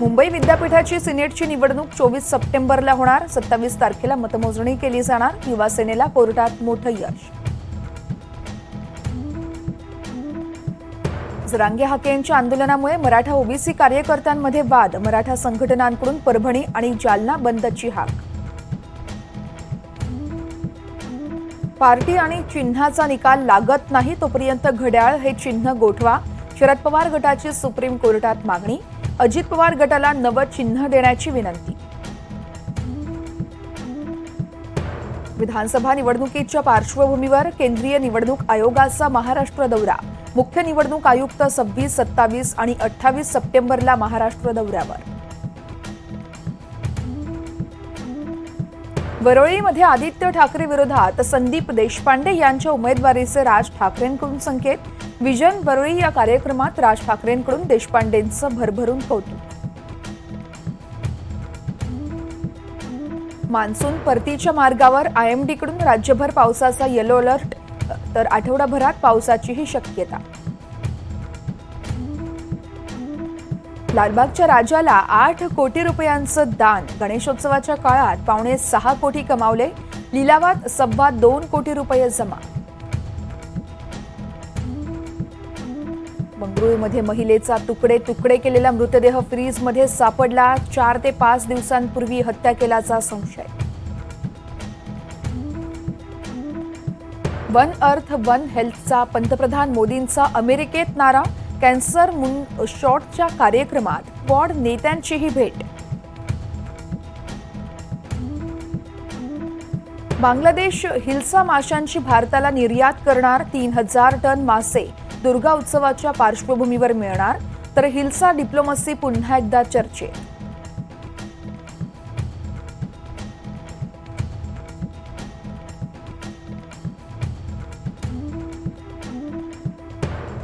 मुंबई विद्यापीठाची सिनेटची निवडणूक चोवीस सप्टेंबरला होणार. सत्तावीस तारखेला मतमोजणी केली जाणार. युवासेनेला कोर्टात मोठं यश. जरांगे हाकेंच्या आंदोलनामुळे मराठा ओबीसी कार्यकर्त्यांमध्ये वाद. मराठा संघटनांकडून परभणी आणि जालना बंदची हाक. पार्टी आणि चिन्हाचा निकाल लागत नाही तोपर्यंत घड्याळ हे चिन्ह गोठवा. शरद पवार गटाची सुप्रीम कोर्टात मागणी. अजित पवार गटाला नवं चिन्ह देण्याची विनंती. विधानसभा निवडणुकीच्या पार्श्वभूमीवर केंद्रीय निवडणूक आयोगाचा महाराष्ट्र दौरा. मुख्य निवडणूक आयुक्त सव्वीस सत्तावीस आणि अठ्ठावीस सप्टेंबरला महाराष्ट्र दौऱ्यावर. वरळीमध्ये आदित्य ठाकरे विरोधात संदीप देशपांडे यांच्या उमेदवारीचे राज ठाकरेंकडून संकेत. विजन वरळी या कार्यक्रमात राज ठाकरेंकडून देशपांडेंचं भरभरून कौतुक. मान्सून परतीच्या मार्गावर आयएमडीकडून राज्यभर पावसाचा येलो अलर्ट तर आठवडाभरात पावसाचीही शक्यता. लालबागच्या राजाला आठ कोटी रुपयांचं दान. गणेशोत्सवाच्या काळात पावणे सहा कोटी कमावले. लिलावात सव्वा दोन कोटी रुपये जमा. बंगळुरूमध्ये महिलेचा तुकडे तुकडे केलेला मृतदेह फ्रीजमध्ये सापडला. चार ते पाच दिवसांपूर्वी हत्या केल्याचा संशय. वन अर्थ वन हेल्थचा पंतप्रधान मोदींचा अमेरिकेत नारा. कॅन्सर मून शॉटच्या कार्यक्रमात क्वाड नेत्यांचीही भेट. बांगलादेश हिल्सा माशांची भारताला निर्यात करणार तीन हजार टन मासे दुर्गा उत्सवाच्या पार्श्वभूमीवर मिळणार तर हिल्सा डिप्लोमसी पुन्हा एकदा चर्चेत.